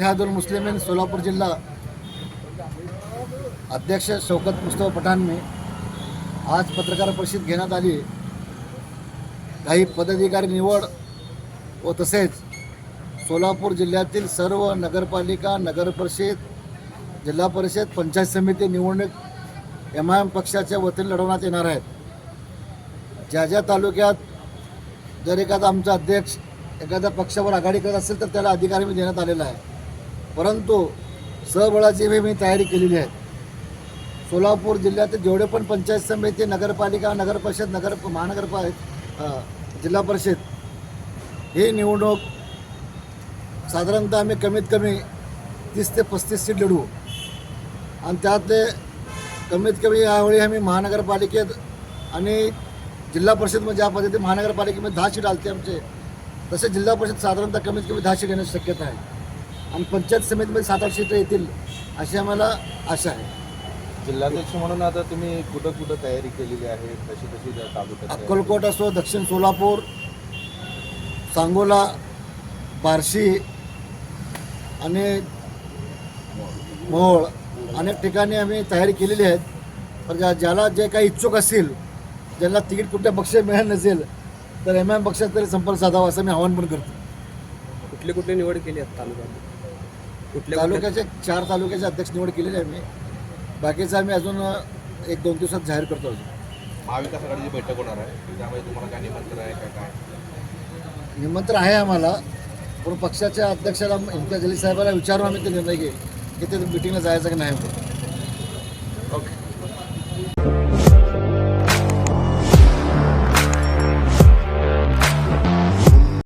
इतिहादुल मुस्लिमीन सोलापूर जिल्हा अध्यक्ष शौकत मुस्तफा पठाणने आज पत्रकार परिषद घेण्यात आली. काही पदाधिकारी निवड व तसेच सोलापूर जिल्ह्यातील सर्व नगरपालिका नगरपरिषद जिल्हा परिषद पंचायत समिती निवडणूक एम आय एम पक्षाच्या वतीने लढवण्यात येणार आहेत. ज्या ज्या तालुक्यात जर एखादा आमचा अध्यक्ष एखाद्या पक्षावर आघाडी करत असेल तर त्याला अधिकारी मी देण्यात आलेला आहे. परंतु सहबळाची मी मी तयारी केलेली आहे. सोलापूर जिल्ह्यातील जेवढे पण पंचायत समिती नगरपालिका नगरपरिषद नगर महानगरपालिका जिल्हा परिषद ही निवडणूक साधारणतः आम्ही कमीत कमी तीस ते पस्तीस सीट लढवू. आणि त्यातले कमीत कमी यावेळी आम्ही महानगरपालिकेत आणि जिल्हा परिषद म्हणजे ज्या पद्धती महानगरपालिकेमध्ये दहा सीट आलते आमचे तसे जिल्हा परिषद साधारणतः कमीत कमी दहा सीट येण्याची शक्यता आहे. आणि पंचायत समितीमध्ये सात आठ सीटं येतील अशी आम्हाला आशा आहे. जिल्हाध्यक्ष म्हणून आता तुम्ही कुठं कुठं तयारी केलेली आहे? कशी कशी तालुक्यात? अक्कलकोट असो दक्षिण सोलापूर सांगोला बार्शी आणि मोहोळ अनेक ठिकाणी आम्ही तयारी केलेली आहेत. पण ज्या ज्याला जे काही इच्छुक असतील ज्यांना तिकीट कुठल्या पक्षात मिळालं नसेल तर एम एम पक्षात तरी संपर्क साधावा असं मी आवाहन पण करतो. कुठली कुठली निवड केली आहे तालुक्यात कुठल्या तालुक्याचे चार तालुक्याचे अध्यक्ष निवड केलेली आहे मी. बाकीचं आम्ही अजून एक दोन दिवसात जाहीर करतो अजून. महाविकास आघाडीची बैठक होणार आहे. त्यामुळे तुम्हाला काय निमंत्रण आहे का काय? निमंत्रण आहे आम्हाला पण पक्षाच्या अध्यक्षाला इम्तियाज अली साहेबाला विचारून आम्ही ते निर्णय घेऊ की ते मिटिंगला जायचं की नाही